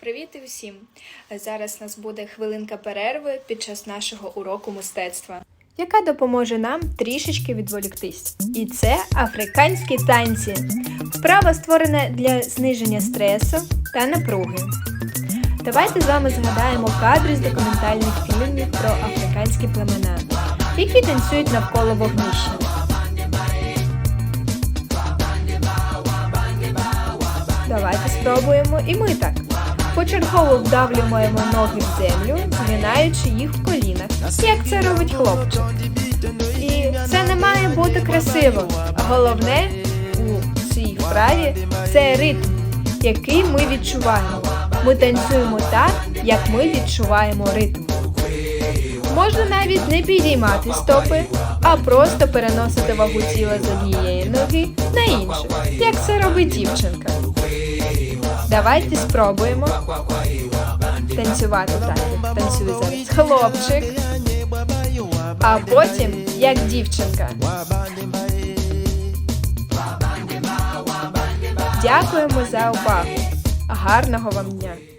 Привіт усім! Зараз у нас буде хвилинка перерви під час нашого уроку мистецтва, яка допоможе нам трішечки відволіктись. І це африканські танці. Вправа створена для зниження стресу та напруги. Давайте з вами згадаємо кадри з документальних фільмів про африканські племена, які танцюють навколо вогнища. Давайте спробуємо і ми так. Почергово вдавлюємо ноги в землю, згинаючи їх в колінах, як це робить хлопчик. І це не має бути красиво. Головне у цій вправі це ритм, який ми відчуваємо. Ми танцюємо так, як ми відчуваємо ритм. Можна навіть не підіймати стопи, а просто переносити вагу тіла з однієї ноги на іншу, як це робить дівчинка. Давайте спробуємо танцювати так, танцює зараз хлопчик, а потім як дівчинка. Дякуємо за увагу. Гарного вам дня!